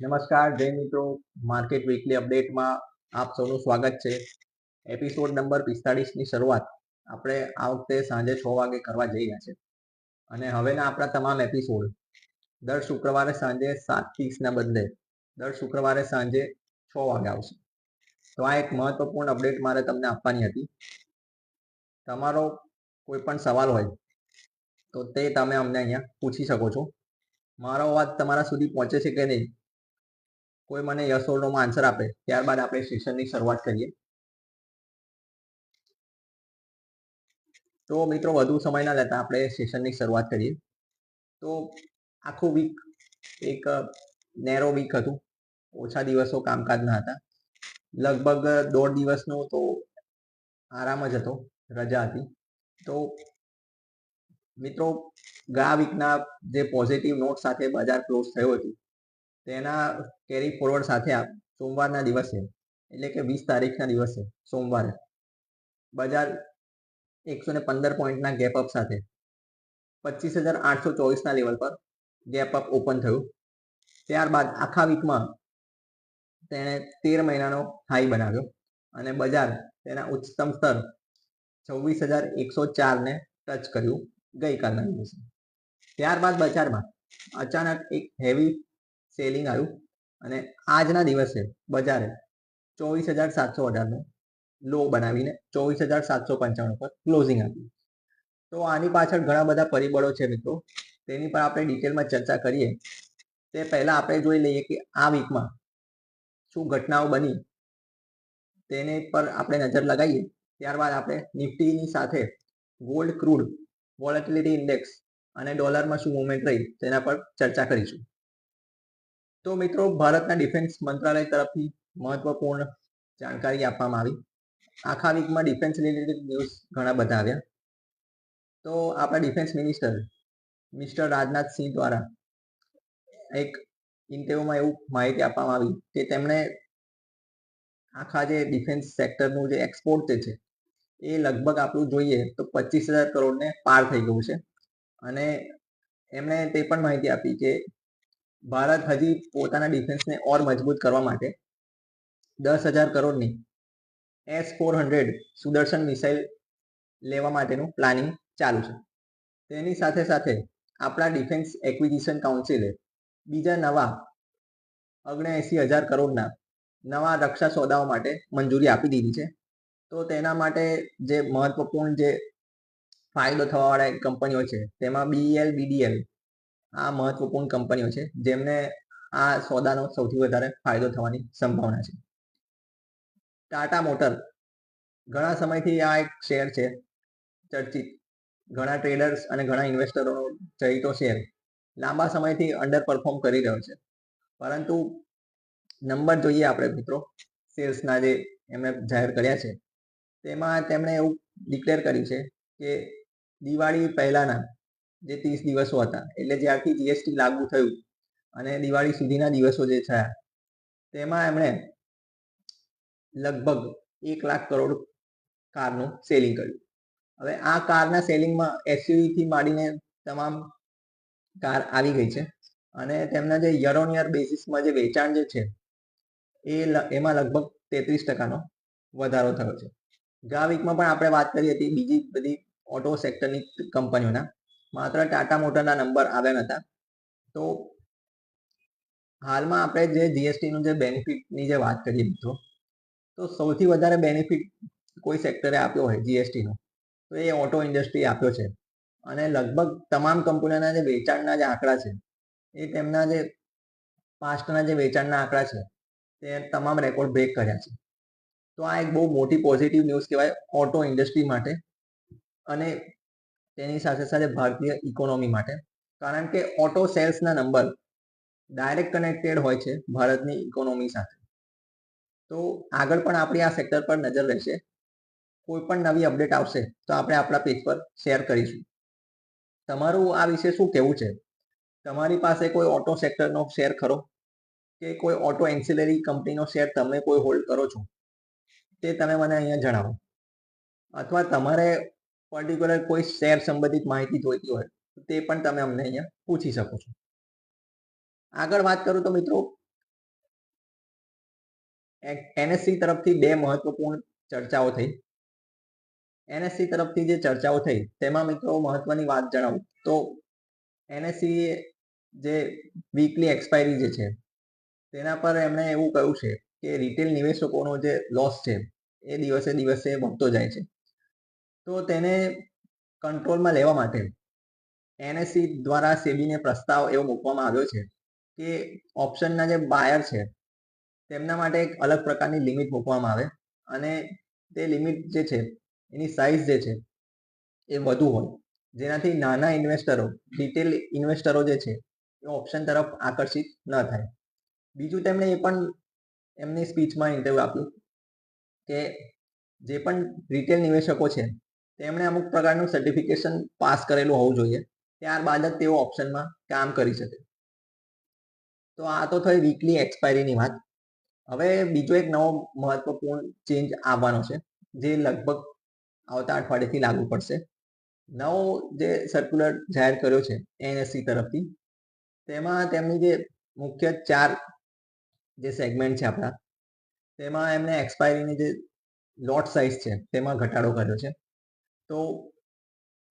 નમસ્કાર, જય મિત્રો. માર્કેટ વીકલી અપડેટમાં આપ સૌનું સ્વાગત છે. એપિસોડ નંબર પિસ્તાળીસની શરૂઆત. આપણે આ વખતે સાંજે છ વાગે કરવા જઈ રહ્યા છે. અને હવેના આપણા તમામ એપિસોડ દર શુક્રવારે સાંજે સાત ત્રીસના બદલે દર શુક્રવારે સાંજે છ વાગે આવશે. તો આ એક મહત્વપૂર્ણ અપડેટ મારે તમને આપવાની હતી. તમારો કોઈ પણ સવાલ હોય, તો તે તમે અમને અહીંયા પૂછી શકો છો. મારો અવાજ તમારા સુધી પહોંચે છે કે નહીં? કોઈ મને યસ ઓર નોમાં આન્સર આપે, ત્યારબાદ આપણે સેશનની શરૂઆત કરીએ. તો મિત્રો વધુ સમય ના લેતા આપણે સેશનની શરૂઆત કરીએ. તો આખું વીક એક નેરો વીક હતું. ઓછા દિવસો કામકાજના હતા. લગભગ દોઢ દિવસનો તો આરામ જ હતો, રજા હતી. તો મિત્રો ગયા વીકના જે પોઝિટિવ નોટ સાથે બજાર ક્લોઝ થયું હતું. તેના કેરી ફોરવર્ડ સાથે સોમવારના દિવસે, એટલે કે વીસ તારીખના દિવસે, સોમવારે. બજાર એકસો ને પંદર પોઈન્ટના ગેપ અપ સાથે. પચીસ હજાર આઠસો ચોવીસના લેવલ પર ગેપ અપ ઓપન થયું. ત્યારબાદ આખા વીકમાં તેણે તેર મહિનાનો હાઈ બનાવ્યો અને બજાર તેના ઉચ્ચતમ સ્તર છવ્વીસ હજાર એકસો ચારને ટચ કર્યું ગઈકાલના દિવસે. ત્યારબાદ બજારમાં અચાનક એક હેવી સેલિંગ આવ્યું અને આજના દિવસે બજારે ચોવીસ હજાર સાતસો અઢારનો લો બનાવીને ચોવીસ હજાર સાતસો પંચાણું પર ક્લોઝિંગ આપ્યું તો આની પાછળ ઘણા બધા પરિબળો છે મિત્રો. તેની પર આપણે ડિટેલમાં ચર્ચા કરીએ. તે પહેલાં આપણે જોઈ લઈએ કે આ વીકમાં શું ઘટનાઓ બની. તેની પર આપણે નજર લગાવીએ. ત્યારબાદ આપણે નિફ્ટીની સાથે ગોલ્ડ ક્રૂડ વોલેટિલિટી ઇન્ડેક્સ અને ડોલરમાં શું મુવમેન્ટ રહી તેના પર ચર્ચા કરીશું. તો મિત્રો, ભારતના ડિફેન્સ મંત્રાલય તરફથી મહત્વપૂર્ણ જાણકારી આપવામાં આવી. આખા વીકમાં ડિફેન્સ રિલેટેડ ન્યૂઝ ઘણા બધા આવ્યા. તો આપણા defence minister mister Rajnath Singh દ્વારા એક ઇન્ટરવ્યુમાં એવું માહિતી આપવામાં આવી કે તેમણે આખા જે ડિફેન્સ સેક્ટરનું જે એક્સપોર્ટ જે છે, એ લગભગ આપણું જોઈએ તો પચીસ હજાર કરોડને પાર થઈ ગયું છે. અને એમણે તે પણ માહિતી આપી કે ભારત હજી પોતાના ડિફેન્સને ઓર મજબૂત કરવા માટે દસ હજાર કરોડની S four hundred Sudarshan missile લેવા માટેનું પ્લાનિંગ ચાલુ છે. તેની સાથે સાથે આપણા ડિફેન્સ એક્વિઝિશન કાઉન્સિલે બીજા નવા ઓગણએંસી હજાર કરોડના નવા રક્ષા સોદાઓ માટે મંજૂરી આપી દીધી છે. તો તેના માટે જે મહત્વપૂર્ણ જે ફાયદો થવાવાળા કંપનીઓ છે, તેમાં બીએલ બીડીએલ આ મહત્વપૂર્ણ કંપનીઓ છે, જેમને આ સોદાનો સૌથી વધારે ફાયદો થવાની સંભાવના છે. ટાટા મોટર ઘણા સમયથી આ એક શેર છે, ચર્ચિત. ઘણા ટ્રેડર્સ અને ઘણા ઇન્વેસ્ટરોનો ચહીતો શેર લાંબા સમયથી અંડર પરફોર્મ કરી રહ્યો છે. પરંતુ નંબર જોઈએ આપણે મિત્રો, સેલ્સના જે એમણે જાહેર કર્યા છે, તેમાં તેમણે એવું ડિક્લેર કર્યું છે કે દિવાળી પહેલાના જે ત્રીસ દિવસો હતા. એટલે જ્યારથી જીએસટી લાગુ થયું અને દિવાળી સુધીના દિવસો જે થયા, તેમાં એમણે લગભગ એક લાખ કરોડ કારનું સેલિંગ કર્યું. હવે આ કારના સેલિંગમાં એસયુવીથી માંડીને તમામ કાર આવી ગઈ છે અને તેમના જે યર ઓન યર બેસિસમાં જે વેચાણ જે છે, એ એમાં લગભગ તેત્રીસ ટકાનો વધારો થયો છે. ગયા વીકમાં પણ આપણે વાત કરી હતી બીજી બધી ઓટો સેક્ટરની કંપનીઓના. માત્ર ટાટા મોટરના નંબર આવ્યા નતા. તો હાલમાં આપણે જે જીએસટીનું જે બેનિફિટની જે વાત કરીએ મિત્રો, તો સૌથી વધારે બેનિફિટ કોઈ સેક્ટરે આપ્યો હોય જીએસટીનો તો એ ઓટો ઇન્ડસ્ટ્રી આપ્યો છે. અને લગભગ તમામ કંપનીઓના જે વેચાણના જે આંકડા છે, એ તેમના જે પાસ્ટના જે વેચાણના આંકડા છે, તે તમામ રેકોર્ડ બ્રેક કર્યા છે. તો આ એક બહુ મોટી પોઝિટિવ ન્યૂઝ કહેવાય ઓટો ઇન્ડસ્ટ્રી માટે. અને તેની સાથે સાથે ભારતીય ઇકોનોમી માટે. કારણ કે ઓટો સેલ્સના નંબર ડાયરેક્ટ કનેક્ટેડ હોય છે ભારતની ઇકોનોમી સાથે. તો આગળ પણ આપણી આ સેક્ટર પર નજર રહેશે. કોઈ પણ નવી અપડેટ આવશે તો આપણે આપણા પેજ પર શેર કરીશું. તમારું આ વિશે શું કહેવું છે? તમારી પાસે કોઈ ઓટો સેક્ટરનો શેર ખરો? કે કોઈ ઓટો એન્સિલરી કંપનીનો શેર તમે કોઈ હોલ્ડ કરો છો? તે તમે મને અહીંયા જણાવો. અથવા તમારે પર્ટિક્યુલર કોઈ શેર સંબંધિત માહિતી જોઈતી હોય, તો પણ તમે અમને અહીંયા પૂછી શકો છો. આગળ વાત કરું તો મિત્રો એનએસસી તરફથી બે મહત્વપૂર્ણ ચર્ચાઓ થઈ. એનએસસી તરફથી જે ચર્ચાઓ થઈ, તેમાં મિત્રો મહત્વની વાત જણાવું. તો એનએસસી જે વીકલી એક્સપાયરી જે છે, તેના પર એમણે એવું કહ્યું છે કે રિટેલ નિવેશકોનો જે લોસ છે, એ દિવસે દિવસે વધતો જાય છે. તો તેને કંટ્રોલમાં લેવા માટે એનએસસી દ્વારા સેબીને પ્રસ્તાવ એવો મૂકવામાં આવ્યો છે કે ઓપ્શનના જે બાયર છે, તેમના માટે એક અલગ પ્રકારની લિમિટ મૂકવામાં આવે અને તે લિમિટ જે છે, એની સાઇઝ જે છે, એ વધુ હોય. જેનાથી નાના ઇન્વેસ્ટરો રિટેલ ઇન્વેસ્ટરો જે છે, એ ઓપ્શન તરફ આકર્ષિત ન થાય. બીજું તેમણે એ પણ એમની સ્પીચમાં ઇન્ટરવ્યૂ આપ્યું કે જે પણ રિટેલ નિવેશકો છે તેમણે અમુક પ્રકારનું સર્ટિફિકેશન પાસ કરેલું હોવું જોઈએ. ત્યારબાદ જ તેઓ ઓપ્શનમાં કામ કરી શકે. તો આ તો થઈ વીકલી એક્સપાયરીની વાત. હવે બીજો એક નવો મહત્વપૂર્ણ ચેન્જ આવવાનો છે, જે લગભગ આવતા અઠવાડિયેથી લાગુ પડશે. નવો જે સર્ક્યુલર જાહેર કર્યો છે એનએસસી તરફથી, તેમાં તેમની જે મુખ્ય ચાર જે સેગમેન્ટ છે આપણા, તેમાં એમને એક્સપાયરીની જે લોટ સાઇઝ છે, તેમાં ઘટાડો કર્યો છે. તો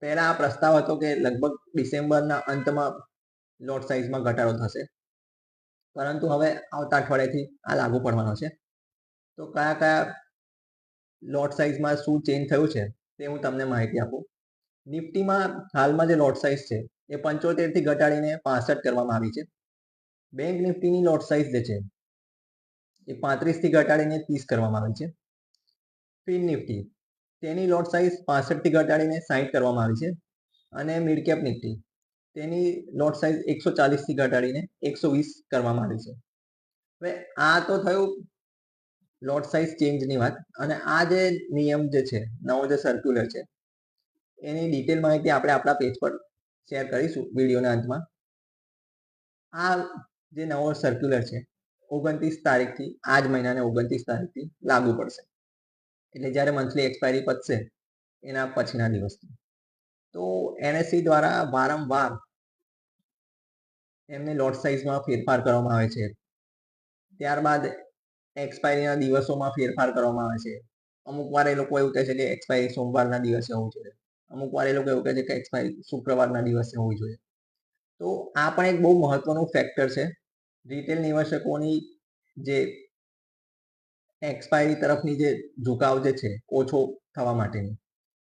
પહેલા આ પ્રસ્તાવ હતો કે લગભગ ડિસેમ્બરના અંતમાં લોટ સાઇઝમાં ઘટાડો થશે. પરંતુ હવે આવતા અઠવાડિયાથી આ લાગુ પડવાનો છે. તો કયા કયા લોટ સાઇઝમાં શું ચેન્જ થયું છે તે હું તમને માહિતી આપું. નિફ્ટીમાં હાલમાં જે લોટ સાઇઝ છે એ પંચોતેરથી ઘટાડીને પાસઠ કરવામાં આવી છે. બેંક નિફ્ટીની લોટ સાઇઝ જે છે એ પાંત્રીસથી ઘટાડીને ત્રીસ કરવામાં આવી છે. ફિન નિફ્ટી તેની લોટ સાઇઝ પાસઠથી ઘટાડીને સાહીઠ કરવામાં આવી છે અને મિડ કેપ નિફ્ટી. તેની લોટ સાઇઝ એકસો ચાલીસથી ઘટાડીને એકસો વીસ કરવામાં આવી છે. હવે આ તો થયું લોટ સાઇઝ ચેન્જની વાત અને આ જે નિયમ જે છે, નવો જે સર્ક્યુલર છે, એની ડિટેલ માહિતી આપણે આપણા પેજ પર શેર કરીશું વિડીયોના અંતમાં. આ જે નવો સર્ક્યુલર છે, ઓગણત્રીસ તારીખથી આ જ મહિનાને ઓગણત્રીસ તારીખથી લાગુ પડશે. એટલે જ્યારે મંથલી એક્સપાયરી પતશે, એના પછીના દિવસથી તો એનએસસી દ્વારા વારંવાર એમને લોટ સાઇઝમાં ફેરફાર કરવામાં આવે છે. ત્યારબાદ એક્સપાયરીના દિવસોમાં ફેરફાર કરવામાં આવે છે. અમુક વાર એ લોકો એવું કહે છે કે એક્સપાયરી સોમવારના દિવસે હોવું જોઈએ. અમુક વાર એ લોકો એવું કહે છે કે એક્સપાયરી શુક્રવારના દિવસે હોવી જોઈએ. તો આ પણ એક બહુ મહત્વનું ફેક્ટર છે. રિટેલ નિવેશકોની જે એક્સપાયરી તરફની જે ઝુકાવ જે છે, ઓછો થવા માટેની.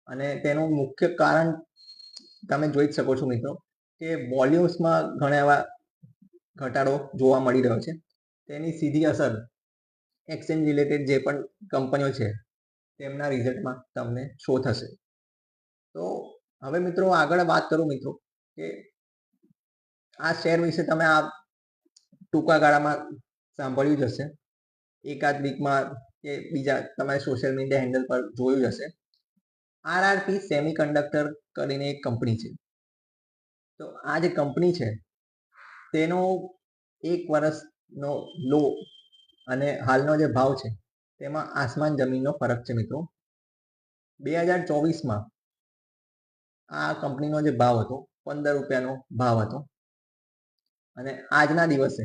અને તેનું મુખ્ય કારણ તમે જોઈ જ શકો છો મિત્રો કે વોલ્યુમ્સમાં ઘણા એવા ઘટાડો જોવા મળી રહ્યો છે. તેની સીધી અસર એક્સચેન્જ રિલેટેડ જે પણ કંપનીઓ છે, તેમના રિઝલ્ટમાં તમને શો થશે. તો હવે મિત્રો આગળ વાત કરું મિત્રો કે આ શેર વિશે તમે આ ટૂંકા ગાળામાં સાંભળ્યું જ હશે. એકાદ વીકમાં કે બીજા, તમારે સોશિયલ મીડિયા હેન્ડલ પર જોયું હશે. આરઆરપી સેમી કન્ડક્ટર કરીને એક કંપની છે. તો આ જે કંપની છે, તેનો એક વર્ષનો લો અને હાલનો જે ભાવ છે, તેમાં આસમાન જમીનનો ફરક છે મિત્રો. બે હજાર ચોવીસમાં આ કંપનીનો જે ભાવ હતો, પંદર રૂપિયાનો ભાવ હતો. અને આજના દિવસે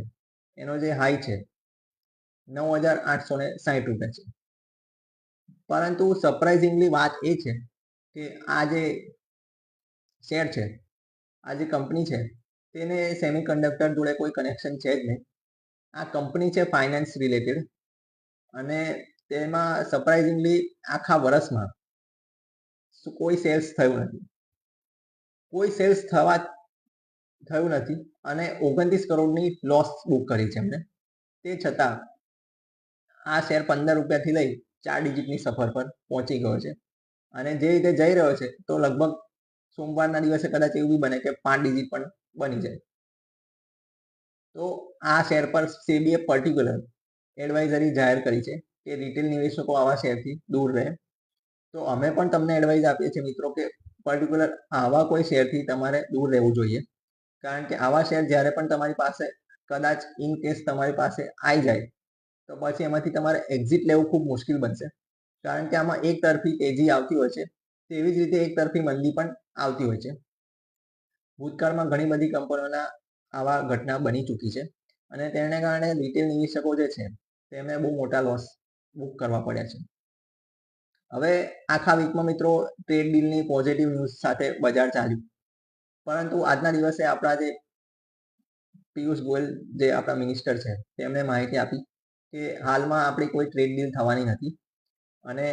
એનો જે હાઈ છે નવ હજાર આઠસો ને રૂપિયા છે. પરંતુ સરપ્રાઇઝિંગલી વાત એ છે કે આ જે શેર છે, આ જે કંપની છે, તેને સેમિકન્ડક્ટર જોડે કોઈ કનેક્શન છે જ નહીં. આ કંપની છે ફાઇનાન્સ રિલેટેડ અને તેમાં સરપ્રાઇઝિંગલી આખા વર્ષમાં કોઈ સેલ્સ થયું નથી. કોઈ સેલ્સ થવા થયું નથી અને ઓગણત્રીસ કરોડની લોસ બુક કરી છે એમને. તે છતાં આ શેર પંદર રૂપિયાથી લઈ ચાર ડિજિટની સફર પર પહોંચી ગયો છે. અને જે રીતે જઈ રહ્યો છે, તો લગભગ સોમવારના દિવસે કદાચ એવું બી બને કે પાંચ ડિજિટ પણ બની જાય. તો આ શેર પર સેબીએ પર્ટિક્યુલર એડવાઇઝરી જાહેર કરી છે કે રિટેલ નિવેશકો આવા શેરથી દૂર રહે. તો અમે પણ તમને એડવાઇઝ આપીએ છીએ મિત્રો કે પર્ટિક્યુલર આવા કોઈ શેરથી તમારે દૂર રહેવું જોઈએ. કારણ કે આવા શેર જ્યારે પણ તમારી પાસે કદાચ ઇન કેસ તમારી પાસે આવી જાય તો પછી એમાંથી તમારે એક્ઝિટ લેવું ખૂબ મુશ્કેલ બનશે. કારણ કે આમાં એક તરફી તેજી આવતી હોય છે, તેવી જ રીતે એક તરફી મંદી પણ આવતી હોય છે. ભૂતકાળમાં ઘણી બધી કંપનીઓના આવા ઘટના બની ચૂકી છે અને તેને કારણે રિટેલ નિવેશકો જે છે, તેમને બહુ મોટા લોસ બુક કરવા પડ્યા છે. હવે આખા વીકમાં મિત્રો ટ્રેડ ડીલની પોઝિટિવ ન્યૂઝ સાથે બજાર ચાલ્યું. પરંતુ આજના દિવસે આપણા જે પિયુષ ગોયલ જે આપણા મિનિસ્ટર છે તેમણે માહિતી આપી. કે હાલમાં આપણી કોઈ ટ્રેડ ડીલ થવાની નથી. અને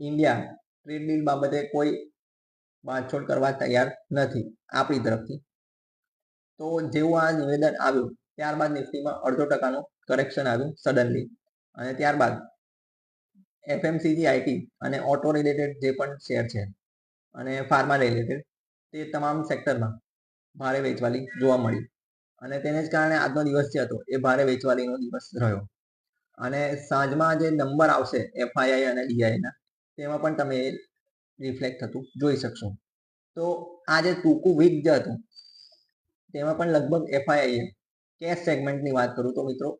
ઇન્ડિયા ટ્રેડ ડીલ બાબતે કોઈ બાંધછોડ કરવા તૈયાર નથી આપણી તરફથી. તો જેવું આ નિવેદન આવ્યું, ત્યારબાદ નિફ્ટીમાં અડધો ટકાનું કરેક્શન આવ્યું સડનલી અને ત્યારબાદ એફએમસીજી આઈટી અને ઓટો રિલેટેડ જે પણ શેર છે, અને ફાર્મા રિલેટેડ તે તમામ સેક્ટરમાં ભારે વેચવાલી જોવા મળી. અને તેને જ કારણે આજનો દિવસ જે હતો, એ ભારે વેચવાલીનો દિવસ રહ્યો. અને સાંજમાં જે નંબર આવશે એફઆઈઆઈ અને ડીઆઈના તેમાં પણ તમે રિફ્લેક્ટ થતું જોઈ શકશો. તો આ જે ટૂંકું વીક જે હતું, તેમાં પણ લગભગ એફઆઈઆઈએ કેશ સેગમેન્ટની વાત કરું તો મિત્રો,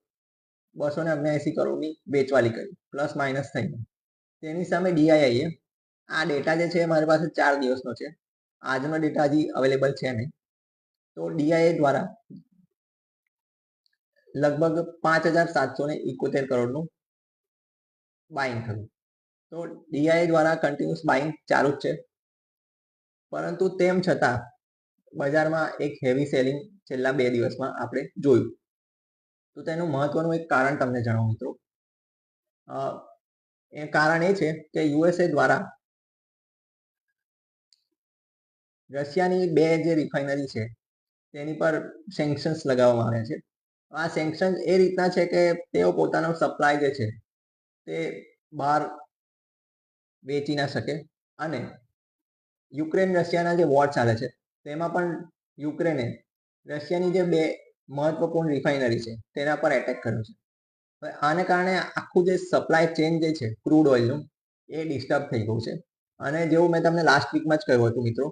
બસો ને અગ્યાસી કરોડની વેચવાલી કરી પ્લસ માઇનસ થઈને તેની સામે ડીઆઈઆઈએ આ ડેટા જે છે મારી પાસે ચાર દિવસનો છે. આજનો ડેટા હજી અવેલેબલ છે નહીં. તો ડીઆઈએ દ્વારા લગભગ પાંચ હજાર સાતસો ને ઇકોતેર કરોડનું બાઇંગ થયું. તો ડીઆઈ દ્વારા કન્ટિન્યુઅસ બાઇંગ ચાલુ જ છે. પરંતુ તેમ છતાં બજારમાં એક હેવી સેલિંગ છેલ્લા બે દિવસમાં આપણે જોયું. તો તેનું મહત્વનું એક કારણ તમને જણાવું મિત્રો. એ કારણ એ છે કે યુએસએ દ્વારા રશિયાની બે જે રિફાઇનરી છે, તેની પર સેન્કશન્સ લગાવવામાં આવ્યા છે. આ સેન્કશન એ રીતના છે કે તેઓ પોતાનો સપ્લાય જે છે તે બહાર વેચી ના શકે અને યુક્રેન રશિયાના જે વોર ચાલે છે તેમાં પણ યુક્રેને રશિયાની જે બે મહત્વપૂર્ણ રિફાઇનરી છે તેના પર એટેક કર્યો છે. આને કારણે આખું જે સપ્લાય ચેન જે છે ક્રૂડ ઓઇલનું એ ડિસ્ટર્બ થઈ ગયું છે અને જેવું મેં તમને લાસ્ટ વીકમાં જ કહ્યું હતું મિત્રો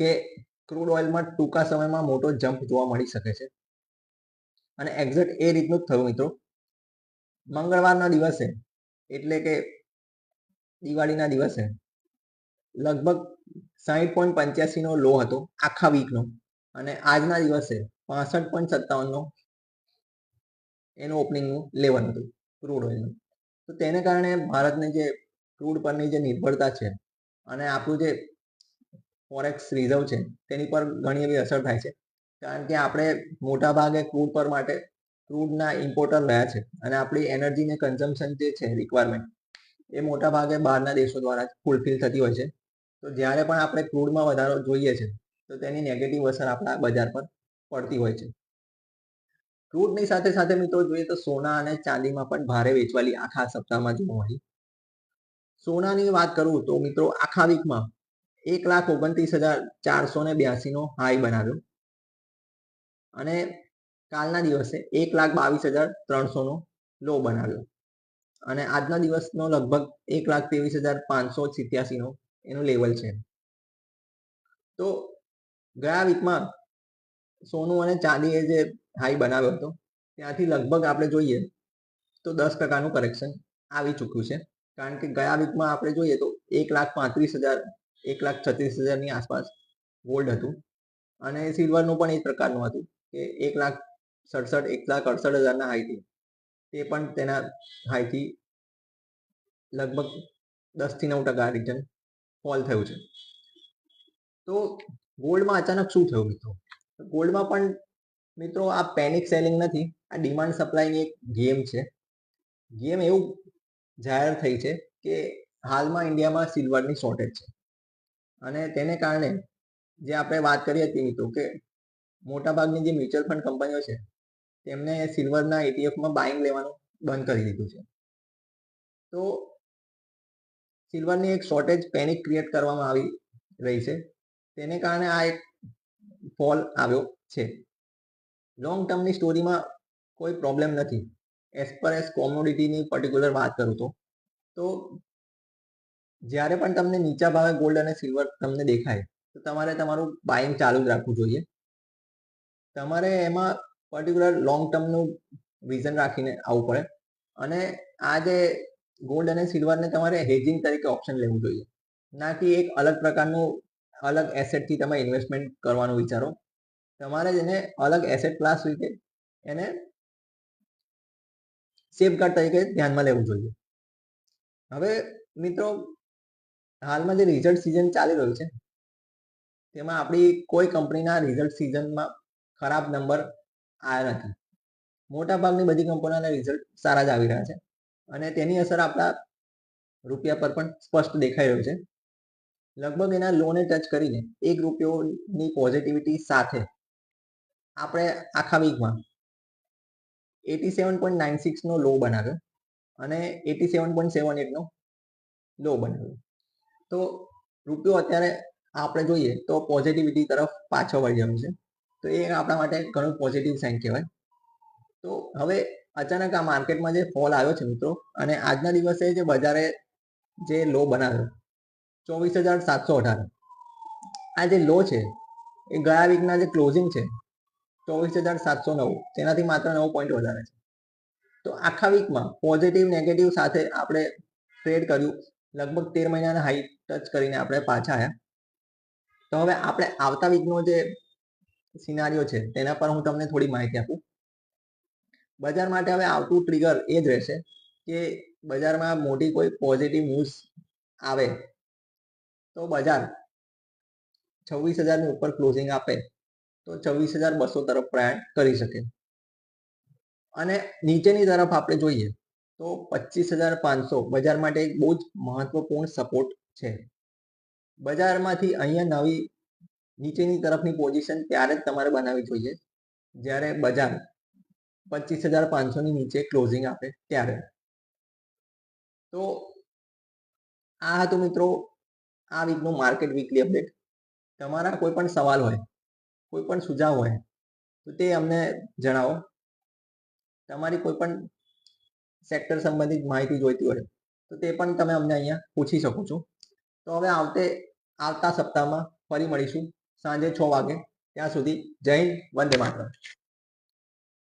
કે ક્રૂડ ઓઇલમાં ટૂંકા સમયમાં મોટો જમ્પ જોવા મળી શકે છે. અને એક્ઝેક્ટ એ રીતનું જ થયું મિત્રો. મંગળવારના દિવસે, એટલે કે દિવાળીના દિવસે, લગભગ સાહીઠ પોઈન્ટ પંચ્યાસીનો લો હતો આખા વીકનો અને આજના દિવસે પાસઠ પોઈન્ટ સત્તાવનનો એનું ઓપનિંગનું લેવલ હતું ક્રૂડ ઓઇલનું તો તેને કારણે ભારતની જે ક્રૂડ પરની જે નિર્ભરતા છે અને આપણું જે ફોરેક્સ રિઝર્વ છે, તેની પર ઘણી એવી અસર થાય છે. કારણ કે આપણે મોટા ભાગે ક્રૂડ પર માટે ક્રૂડના ઇમ્પોર્ટર રહ્યા છે અને આપણી એનર્જીને કન્ઝમ્પશન જે છે રિક્વાયરમેન્ટ એ મોટા ભાગે બહારના દેશો દ્વારા ફૂલફિલ થતી હોય છે. તો જ્યારે પણ આપણે ક્રૂડમાં વધારો જોઈએ છે, તો તેની નેગેટિવ અસર આપણા બજાર પર પડતી હોય છે. ક્રૂડની સાથે સાથે મિત્રો જોઈએ તો સોના અને ચાંદીમાં પણ ભારે વેચવાલી આખા સપ્તાહમાં જોવા મળી. સોનાની વાત કરું તો મિત્રો આખા વીકમાં એક લાખ ઓગણત્રીસ હજાર ચારસો ને બ્યાસીનો હાઈ બનાવ્યો. અને કાલના દિવસે એક લાખ બાવીસ હજાર ત્રણસોનો લો બનાવ્યો. અને આજના દિવસનો લગભગ એક લાખ ત્રેવીસ હજાર પાંચસો સિત્યાસીનો એનું લેવલ છે. તો ગયા વીકમાં સોનું અને ચાંદીએ જે હાઈ બનાવ્યો હતો, ત્યાંથી લગભગ આપણે જોઈએ તો દસ ટકાનું કરેક્શન આવી ચૂક્યું છે. કારણ કે ગયા વીકમાં આપણે જોઈએ તો એક લાખ પાંત્રીસ હજાર, એક લાખ છત્રીસ હજારની આસપાસ ગોલ્ડ હતું. અને સિલ્વરનું પણ એ પ્રકારનું હતું. કે એક લાખ સડસઠ, એક લાખ અડસઠ હજારના હાઈથી. તે પણ તેના હાઈથી લગભગ દસથી નવ ટકા રિટર્ન ફોલ થયું છે. તો ગોલ્ડમાં અચાનક શું થયું મિત્રો? ગોલ્ડમાં પણ મિત્રો આ પેનિક સેલિંગ નથી, આ ડિમાન્ડ સપ્લાયની એક ગેમ છે. ગેમ એવું જાહેર થઈ છે કે હાલમાં ઇન્ડિયામાં સિલ્વરની શોર્ટેજ છે. અને તેને કારણે જે આપણે વાત કરી હતી મિત્રો કે મોટાભાગની જે મ્યુચ્યુઅલ ફંડ કંપનીઓ છે, તેમને સિલ્વરના એટીએફમાં બાઇંગ લેવાનું બંધ કરી દીધું છે. તો સિલ્વરની એક શોર્ટેજ પેનિક ક્રિએટ કરવામાં આવી રહી છે. તેને કારણે આ એક ફોલ આવ્યો છે. લોંગ ટર્મની સ્ટોરીમાં કોઈ પ્રોબ્લેમ નથી. એઝ પર એઝ કોમોડિટીની પર્ટિક્યુલર વાત કરું તો તો જ્યારે પણ તમને નીચા ભાવે ગોલ્ડ અને સિલ્વર તમને દેખાય, તો તમારે તમારું બાઇંગ ચાલુ જ રાખવું જોઈએ. તમારે એમાં પર્ટિક્યુલર લોંગ ટર્મનું વિઝન રાખીને આવવું પડે. અને આ જે ગોલ્ડ અને સિલ્વરને તમારે હેજિંગ તરીકે ઓપ્શન લેવું જોઈએ. ના કે એક અલગ પ્રકારનું અલગ એસેટથી તમે ઇન્વેસ્ટમેન્ટ કરવાનું વિચારો. તમારે એને અલગ એસેટ ક્લાસ રીતે એને સેફગાર્ડ તરીકે ધ્યાનમાં લેવું જોઈએ. હવે મિત્રો, હાલમાં જે રિઝલ્ટ સિઝન ચાલી રહ્યું છે, તેમાં આપણી કોઈ કંપનીના રિઝલ્ટ સિઝનમાં ખરાબ નંબર આવ્યા નથી. મોટા ભાગની બધી કંપનીઓના રિઝલ્ટ સારા જ આવી રહ્યા છે. અને તેની અસર આપણા રૂપિયા પર પણ સ્પષ્ટ દેખાઈ રહ્યું છે. લગભગ એના લોને ટચ કરીને એક રૂપિયોની પોઝિટિવિટી સાથે આપણે આખા વીકમાં એટી સેવન પોઈન્ટ નાઇન સિક્સનો લો બનાવ્યો અને એટી સેવન પોઈન્ટ સેવન એટનો લો બનાવ્યો. તો રૂપિયો અત્યારે આપણે જોઈએ તો પોઝિટિવિટી તરફ પાછો વળી રહ્યો છે. તો એ આપણા માટે ઘણું પોઝિટિવ સાઇન કહેવાય. તો હવે અચાનક આ માર્કેટમાં જે ફોલ આવ્યો છે મિત્રો, અને આજના દિવસે જે બજારે જે લો બનાવ્યો, ચોવીસ હજાર સાતસો અઢાર. આ જે લો છે, એ ગયા વીકના જે ક્લોઝિંગ છે, ચોવીસ હજાર સાતસો નવ. તેનાથી માત્ર નવ પોઈન્ટ વધારે છે. તો આખા વીકમાં પોઝિટિવ નેગેટિવ સાથે આપણે ટ્રેડ કર્યું. લગભગ તેર મહિનાના હાઈ ટચ કરીને આપણે પાછા આવ્યા તો હવે આપણે આવતા વીકનો જે સિનારીઓ છે, તેના પર હું તમને થોડી માહિતી આપું. બજાર માટે હવે આવતું ટ્રિગર એ જ રહેશે કે બજારમાં મોટી કોઈ પોઝિટિવ ન્યૂઝ આવે તો બજાર છવ્વીસ હજારની ઉપર ક્લોઝિંગ આપે તો છવ્વીસ હજાર બસો તરફ પ્રયાણ કરી શકે. અને નીચેની તરફ આપણે જોઈએ તો પચીસ હજાર પાંચસો બજાર માટે એક બહુ જ મહત્વપૂર્ણ સપોર્ટ છે. બજારમાંથી અહીંયા નવી નીચેની તરફની પોઝિશન ત્યારે જ તમારે બનાવવી જોઈએ. જ્યારે બજાર પચીસ હજાર પાંચસોની નીચે ક્લોઝિંગ આપે ત્યારે. તો આ હતું મિત્રો આ વીકનું માર્કેટ વીકલી અપડેટ તમારા કોઈ પણ સવાલ હોય, કોઈ પણ સુઝાવ હોય, તો તે અમને જણાવો. તમારી કોઈ પણ સેક્ટર સંબંધિત માહિતી જોઈતી હોય, તો તે પણ તમે અમને અહીંયા પૂછી શકો છો. તો હવે આવતે, આવતા સપ્તાહમાં ફરી મળીશું. સાંજે છ વાગે ત્યાં સુધી જય હિન્દ વંદે માતરમ.